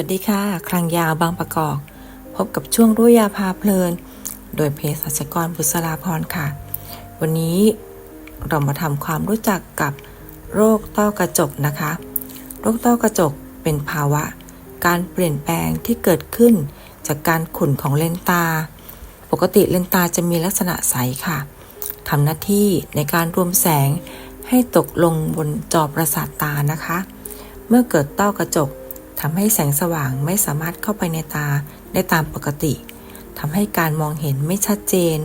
วัสดีค่ะคลังยาวบางประกอบ พบกับช่วงรุ่ยาพาเพลิน โดยเภสัชกรบุษราพรค่ะ วันนี้เรามาทำความรู้จักกับโรคต้อกระจกนะคะ โรคต้อกระจกเป็นภาวะ การเปลี่ยนแปลงที่เกิดขึ้น จากการขุ่นของเลนตา ปกติเลนตาจะมีลักษณะใสค่ะทำหน้าที่ในการรวมแสงให้ตกลงบนจอประสาทตานะคะ เมื่อเกิดต้อกระจก ทำให้แสงสว่างไม่สามารถเข้าไปในตาได้ตามปกติทำให้การมองเห็นไม่ชัดเจน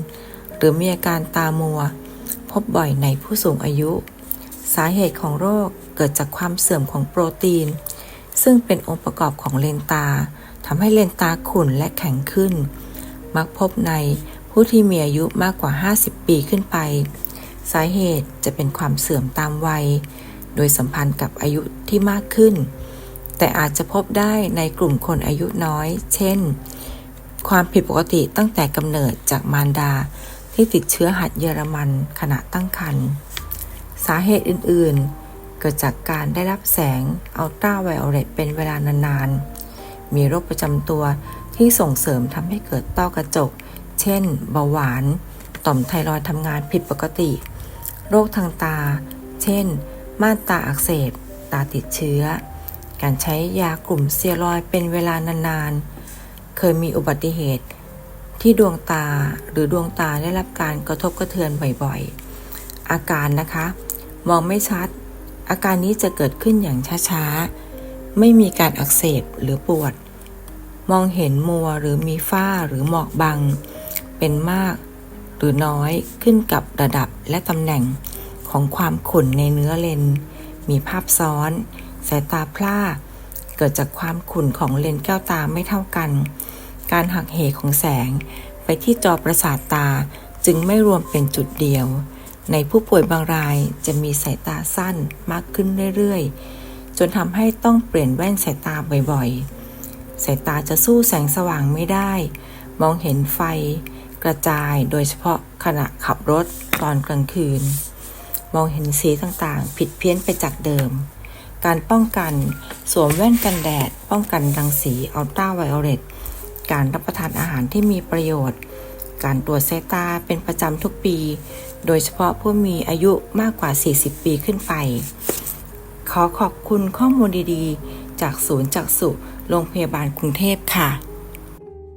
หรือมีอาการตามัว พบบ่อยในผู้สูงอายุ สาเหตุของโรคเกิดจากความเสื่อมของโปรตีน ซึ่งเป็นองค์ประกอบของเลนตาทำให้เลนตาขุ่นและแข็งขึ้น มักพบในผู้ที่มีอายุมากกว่า 50 ปีขึ้นไป สาเหตุจะเป็นความเสื่อมตามวัย โดยสัมพันธ์กับอายุที่มากขึ้น แต่อาจจะพบได้ในกลุ่มคนอายุน้อย เช่น ความผิดปกติตั้งแต่กำเนิดจากมารดา ที่ติดเชื้อหัดเยอรมันขณะตั้งครรภ์ สาเหตุอื่นๆ เกิดจากการได้รับแสงอัลตราไวโอเลตเป็นเวลานานๆ มีโรคประจำตัวที่ส่งเสริมทำให้เกิดต้อกระจก เช่น เบาหวาน ต่อมไทรอยด์ทำงานผิดปกติ โรคทางตา เช่น ม่านตาอักเสบ ตาติดเชื้อ การใช้ยากลุ่มเซียรอยเป็นเวลานานๆ เคยมีอุบัติเหตุ ที่ดวงตาหรือดวงตาได้รับการกระทบกระเทือนบ่อยๆ อาการนะคะ มองไม่ชัด อาการนี้จะเกิดขึ้นอย่างช้าๆ ไม่มีการอักเสบหรือปวด มองเห็นมัวหรือมีฝ้าหรือหมอกบัง เป็นมากหรือน้อยขึ้นกับระดับและตำแหน่งของความขุ่นในเนื้อเลน มีภาพซ้อน สายตาพร่าเกิดจากความขุ่นของเลนส์แก้วตาไม่เท่ากัน การหักเหของแสงไปที่จอประสาทตาจึงไม่รวมเป็นจุดเดียว ในผู้ป่วยบางรายจะมีสายตาสั้นมากขึ้นเรื่อยๆ จนทำให้ต้องเปลี่ยนแว่นสายตาบ่อยๆ สายตาจะสู้แสงสว่างไม่ได้ มองเห็นไฟกระจายโดยเฉพาะขณะขับรถตอนกลางคืน มองเห็นสีต่างๆ ผิดเพี้ยนไปจากเดิม การป้องกัน สวมแว่นกันแดด ป้องกันรังสีอัลตราไวโอเลตการรับประทานอาหารที่มีประโยชน์ การตรวจสายตาเป็นประจำทุกปี โดยเฉพาะผู้มีอายุมากกว่า 40 ปีขึ้นไป ขอขอบคุณข้อมูลดีๆ จากศูนย์จักษุโรงพยาบาลกรุงเทพค่ะ